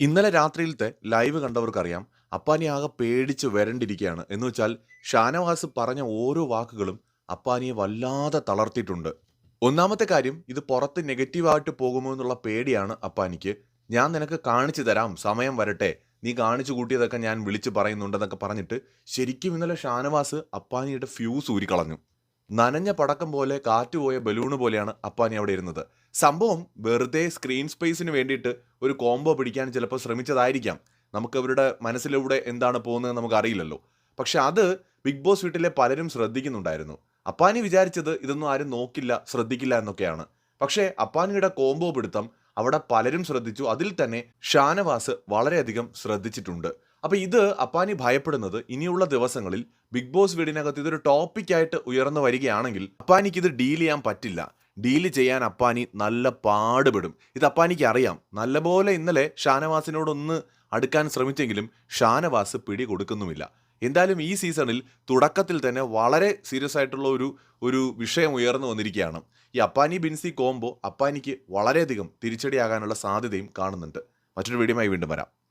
ഇന്നലെ രാത്രിയിലത്തെ ലൈവ് കണ്ടവർക്കറിയാം അപ്പാനി ആകെ പേടിച്ച് വരണ്ടിരിക്കുകയാണ്. എന്ന് വെച്ചാൽ ഷാനവാസ് പറഞ്ഞ ഓരോ വാക്കുകളും അപ്പാനിയെ വല്ലാതെ തളർത്തിയിട്ടുണ്ട്. ഒന്നാമത്തെ കാര്യം ഇത് പുറത്ത് നെഗറ്റീവായിട്ട് പോകുമോ എന്നുള്ള പേടിയാണ് അപ്പാനിക്ക്. ഞാൻ നിനക്ക് കാണിച്ചു തരാം സമയം വരട്ടെ. നീ കാണിച്ചു കൂട്ടിയതൊക്കെ ഞാൻ വിളിച്ച് പറയുന്നുണ്ടെന്നൊക്കെ പറഞ്ഞിട്ട് ശരിക്കും ഇന്നലെ ഷാനവാസ് അപ്പാനിയുടെ ഫ്യൂസ് ഊരിക്കളഞ്ഞു. നനഞ്ഞ പടക്കം പോലെ കാറ്റുപോയ ബലൂണ് പോലെയാണ് അപ്പാനി അവിടെ ഇരുന്നത്. സംഭവം വെറുതെ സ്ക്രീൻ സ്പേസിന് വേണ്ടിയിട്ട് ഒരു കോംബോ പിടിക്കാൻ ചിലപ്പോൾ ശ്രമിച്ചതായിരിക്കാം. നമുക്ക് അവരുടെ മനസ്സിലൂടെ എന്താണ് പോകുന്നത് നമുക്ക് അറിയില്ലല്ലോ. പക്ഷെ അത് ബിഗ് ബോസ് വീട്ടിലെ പലരും ശ്രദ്ധിക്കുന്നുണ്ടായിരുന്നു. അപ്പാനി വിചാരിച്ചത് ഇതൊന്നും ആരും നോക്കില്ല ശ്രദ്ധിക്കില്ല എന്നൊക്കെയാണ്. പക്ഷേ അപ്പാനിയുടെ കോംബോ പിടുത്തം അവിടെ പലരും ശ്രദ്ധിച്ചു. അതിൽ തന്നെ ഷാനവാസ് വളരെയധികം ശ്രദ്ധിച്ചിട്ടുണ്ട്. അപ്പൊ ഇത് അപ്പാനി ഭയപ്പെടുന്നത് ഇനിയുള്ള ദിവസങ്ങളിൽ ബിഗ് ബോസ് വീടിനകത്ത് ഇതൊരു ടോപ്പിക്കായിട്ട് ഉയർന്നു വരികയാണെങ്കിൽ അപ്പാനിക്ക് ഇത് ഡീൽ ചെയ്യാൻ പറ്റില്ല. ഡീൽ ചെയ്യാൻ അപ്പാനി നല്ല പാടുപെടും. ഇത് അപ്പാനിക്ക് അറിയാം. നല്ലപോലെ ഇന്നലെ ഷാനവാസിനോടൊന്ന് അടുക്കാൻ ശ്രമിച്ചെങ്കിലും ഷാനവാസ് പിടി കൊടുക്കുന്നുമില്ല. എന്തായാലും ഈ സീസണിൽ തുടക്കത്തിൽ തന്നെ വളരെ സീരിയസ് ആയിട്ടുള്ള ഒരു ഒരു വിഷയം ഉയർന്നു വന്നിരിക്കുകയാണ്. ഈ അപ്പാനി ബിൻസി കോംബോ അപ്പാനിക്ക് വളരെയധികം തിരിച്ചടിയാകാനുള്ള സാധ്യതയും കാണുന്നുണ്ട്. മറ്റൊരു വീഡിയോയുമായി വീണ്ടും വരാം.